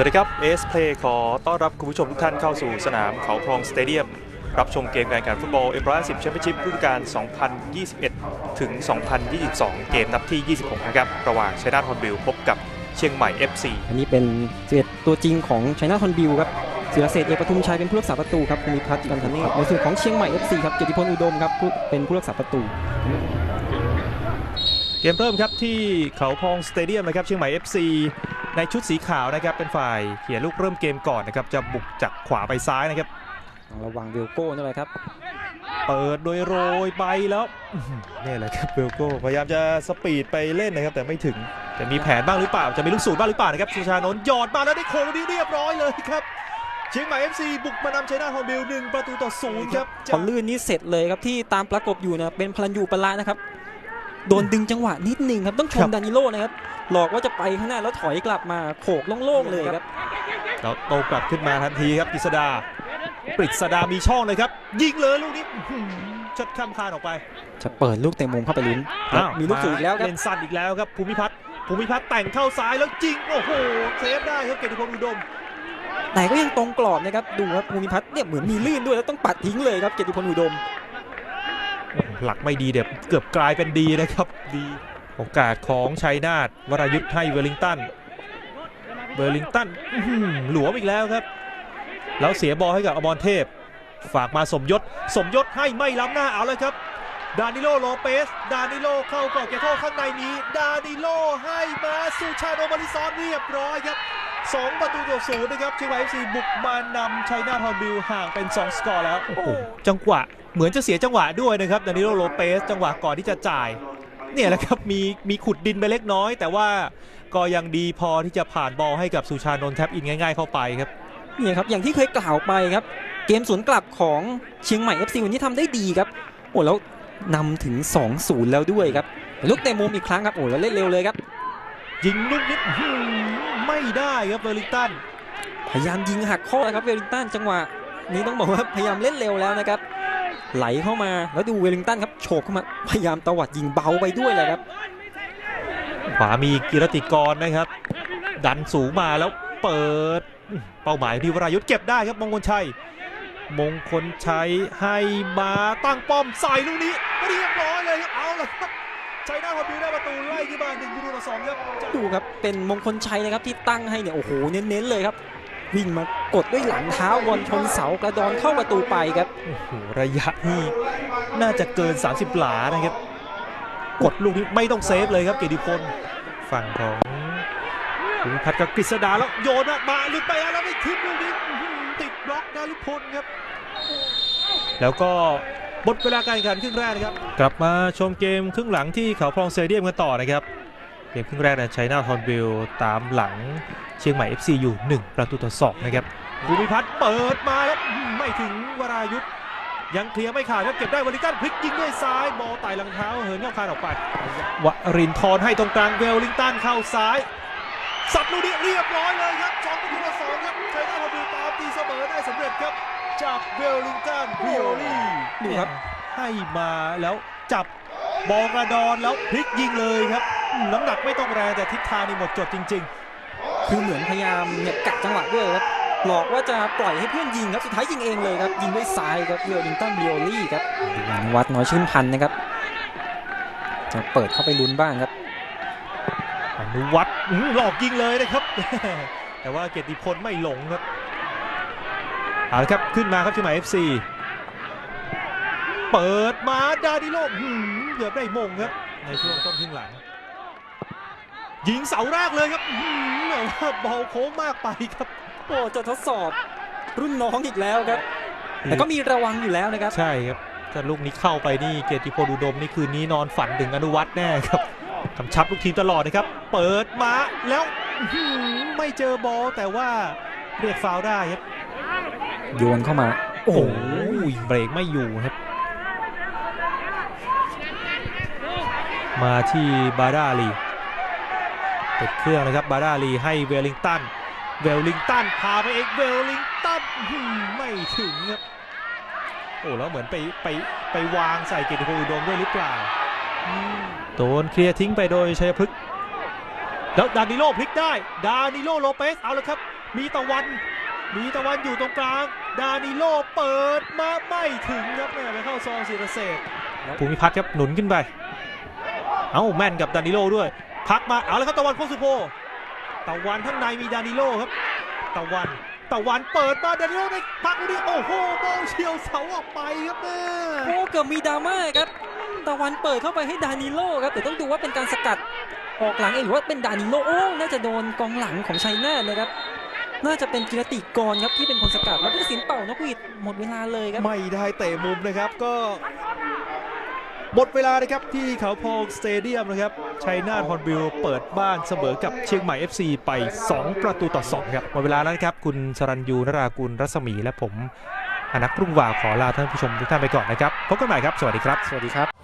สวัสดีครับเอสเพลย์ขอต้อนรับคุณผู้ชมทุกท่านเข้าสู่สนามเขาคลองสเตเดียม รับชมเกมการแข่งขันฟุตบอลเอ็มร้อยสิบแชมเปี้ยนชิพฤดูกาล 2021 ถึง 2022 เกมนัดที่ 26 นะครับ ระหว่างชัยนาทฮอนบิลพบกับเชียงใหม่ FC อันนี้เป็นเศษตัวจริงของชัยนาทอนบิลครับศิรเศษเอกปทุมชัยเป็นผู้รักษาประตูครับภูมิพัฒน์กันทันครับในส่วนของเชียงใหม่ FC ครับเกียรติพลอุดมครับผู้เป็นผู้รักษาประตูเกมเริ่มครับที่เขาพองสเตเดียมนะครับเชียงใหม่ FC ในชุดสีขาวนะครับเป็นฝ่ายเขียนลูกเริ่มเกมก่อนนะครับจะบุกจากขวาไปซ้ายนะครับ ระวังเวลโก้นั่นแหละครับ เปิดโดยโรยไปแล้วอื้อหือนี่แหละครับเบลโก้พยายามจะสปีดไปเล่นนะครับแต่ไม่ถึงจะมีแผนบ้างหรือเปล่าจะมีลูกสูตรบ้างหรือเปล่านะครับสุชานนท์หยอดมาแล้วได้โค้งนี้เรียบร้อยเลยครับเชียงใหม่ FC บุกมานำชัยนาทฮอร์บิลหนึ่งประตูต่อศูนย์ครับพอลื่นนี้เสร็จเลยครับที่ตามประกบอยู่นะเป็นพลันยูปลานะครับ โดนดึงจังหวะนิดนึงครับต้องชมดานิโลนะครับหลอกว่าจะไปข้างหน้าแล้วถอยกลับมาโขกโล่งๆเลยครับแล้วโตกลับขึ้นมาทันทีครับกฤษดาปริศดามีช่องเลยครับ ยิงเลยลูกนี้อื้อหือชัดข้ามคานออกไป จะเปิดลูกเตะมุมเข้าไปลุ้นอ้าวมีลูกสูงอีกแล้วครับเล่นสั้นอีกแล้วครับภูมิพัฒน์ภูมิพัฒน์แต่งเข้าซ้ายแล้วจริงโอ้โหเซฟได้ครับเกียรติพลอุดมแต่ก็ยังตรงกรอบนะครับดูครับภูมิพัฒน์เนี่ยเหมือนมีลื่นด้วยแล้วต้องปัดทิ้งเลยครับเกียรติพลอุดม หลักไม่ดีเดี๋ยวเกือบกลายเป็นดีนะครับดีโอกาสของชัยนาทวรยุทธ์ให้เวลลิงตันเวลลิงตันหลวมอีกแล้วครับ แล้วเสียบอลให้กับอมรเทพ ฝากมาสมยศสมยศให้ไม่ล้ำหน้าเอาเลยครับดานิโลโลเปส ดานิโลเข้ากรอบเขตโทษข้างในนี้ ดานิโลให้มาสุชาโนมาริซอนเรียบร้อยครับ สองประตูต่อศูนย์นะครับเชียงใหม่เอฟซีบุกมานำชัยนาทฮอร์บิลห่างเป็น 2 สกอร์แล้วโอ้โหจังหวะเหมือนจะเสียจังหวะด้วยนะครับดานิโลโลเปสจังหวะก่อนที่จะจ่าย เนี่ยแหละครับมีมีขุดดินไปเล็กน้อย แต่ว่าก็ยังดีพอที่จะผ่านบอลให้กับสุชานนท์แทบอินง่าย ๆ เข้าไปครับนี่ครับอย่างที่เคยกล่าวไปครับ เกมสวนกลับของเชียงใหม่ FC วันนี้ทำได้ดีครับโอ้แล้วนำถึง 2-0 แล้วด้วยครับลูกเตะมุมอีกครั้งครับโอ้แล้วเล่นเร็วเลยครับ ยิงลูกนี้อื้อหือ ไม่ได้ครับเวลลิงตันพยายามยิงหักข้อนะครับเวลลิงตันจังหวะนี้ต้องบอกว่าพยายามเล่นเร็วแล้วนะครับ ไหลเข้ามาแล้วดูเวลลิงตันครับโฉกเข้ามาพยายามตวัดยิงเบาไปด้วยเลยครับขวามีกิรติกรนะครับ ดันสูงมาแล้วเปิดอื้อเป้าหมายที่วรายุทธเก็บได้ครับมงคลชัย มงคลชัยให้มาตั้งป้อมใส่ลูกนี้เรียบร้อยเลยครับเอาละครับ ชัยนาทฮอร์บิลได้ประตูไล่ขึ้นมาหนึ่งประตูต่อสองครับดูครับเป็นมงคลชัยนะครับที่ตั้งให้เนี่ยโอ้โหเน้นๆเลยครับ วิ่งมากดด้วยหลังเท้าบอลชนเสากระดอนเข้าประตูไปครับโอ้โหระยะนี่น่าจะเกิน 30 หลานะครับ กดลูกนี้ไม่ต้องเซฟเลยครับเกียรติพลฝั่งของภูมิพัฒน์กับกฤษดาแล้วโยนอะมาลุกไปแล้วไม่ทิ้งลูกนี้อื้อหือติดบล็อกนารุพลครับ แล้วก็ หมดเวลาการแข่งขันครึ่งแรกนะครับ กลับมาชมเกมครึ่งหลังที่เขาพลองสเตเดียมกันต่อนะครับ เกมครึ่งแรกนะชัยนาทฮอนบิลตามหลังเชียงใหม่ FC อยู่ 1 ประตูต่อ2นะครับภูมิพัฒน์เปิดมาแล้วอื้อหือไม่ถึงวรายุทธยังเคลียร์ไม่ขาดครับเก็บได้วอลลิงตันพลิกยิงด้วยซ้าย บอลไต่หลังเท้าเหินเข้าคานออกไปวรินทร์ให้ตรงกลางเวลลิงตันเข้าซ้าย สับลูกนี้เรียบร้อยเลยครับสองประตูต่อสองครับชัยนาทฮอร์บิลตามตีเสมอได้สำเร็จครับจากเวลลิงตันวิโอลี่ ดูครับ ให้มาแล้วจับบอลกระดอนแล้วพลิกยิงเลยครับอืมน้ำหนักไม่ต้องแรงแต่ทิศทางนี่หมดจดจริงคือเหมือนพยายามเนี่ยกัดจังหวะด้วยครับหลอกว่าจะปล่อยให้เพื่อนยิงครับสุดท้ายยิงเองเลยครับยิงด้วยซ้ายครับเวลลิงตันบิโอลี่ครับดูอนุวัฒน์น้อยชื่นพันธ์นะครับจะเปิดเข้าไปลุ้นบ้างครับๆอนุวัฒน์อื้อหลอกยิงเลยนะครับ แต่ว่าเกียรติพลไม่หลงครับเอาละครับขึ้นมาครับเชียงใหม่ FC เปิดมาดาดิโลหืมเกือบได้มงครับ ในช่วงต้นครึ่งหลัง ยิงเสาแรกเลยครับหืมแต่ว่าบอลโค้งมากไปครับ โอ้จะทดสอบรุ่นน้องอีกแล้วครับ แต่ก็มีระวังอยู่แล้วนะครับ ใช่ครับถ้าลูกนี้เข้าไปนี่เกียรติพลอุดมนี่คืนนี้นอนฝันถึงอนุวัฒน์แน่ครับกำชับลูกทีมตลอดนะครับ เปิดมาแล้วอื้อหือไม่เจอบอลแต่ว่าเรียกฟาวล์ได้ครับ โยนเข้ามา โอ้โหเบรกไม่อยู่ครับ มาที่บาดาลีติดเครื่องนะครับบาดาลีให้เวลลิงตัน เวลลิงตันพาไปเองเวลลิงตันอื้อหือไม่ถึงครับโอ้แล้วเหมือนไปไปไปวางใส่เกียรติพลอุดมด้วยหรือเปล่าโดนเคลียร์ทิ้งไปโดยชัยพฤกษ์แล้วดานิโลพลิกได้ ดานิโลโลเปสเอาละครับ มีตะวัน มีตะวันอยู่ตรงกลาง ดานิโลเปิดมาไม่ถึงครับแม่ไปเข้าซองศิรเสษภูมิพัฒน์ครับหนุนขึ้นไป เอ้าแม่นกับดานิโลด้วย พักมาเอาแล้วครับตะวันโคสุโพตะวันข้างในมีดานิโลครับ ตะวันตะวันเปิดมาดานิโลได้พักลูกนี้โอ้โหโบงเฉียวเสาออกไปครับแม่โอ้เกือบมีดราม่าครับตะวันเปิดเข้าไปให้ดานิโลครับแต่ต้องดูว่าเป็นการสกัดออกหลังเองหรือว่าเป็นดานิโลโอ้น่าจะโดนกองหลังของชัยนาทเลยครับน่าจะเป็นกิรติกรครับที่เป็นคนสกัดแล้วผู้ตัดสินเป่านกหวีดหมดเวลาเลยครับ ไม่ได้เตะมุมนะครับก็ หมดเวลานะครับที่เขาพองสเตเดียมนะครับชัยนาทฮอนบิลเปิดบ้านเสมอกับเชียงใหม่ FC ไป 2 ประตูต่อ 2 ครับ หมดเวลาแล้วนะครับ คุณสรัญยูนรากุลรัศมีและผมอนักรุ่งวาขอลาท่านผู้ชมทุกท่านไปก่อนนะครับ พบกันใหม่ครับ สวัสดีครับ สวัสดีครับ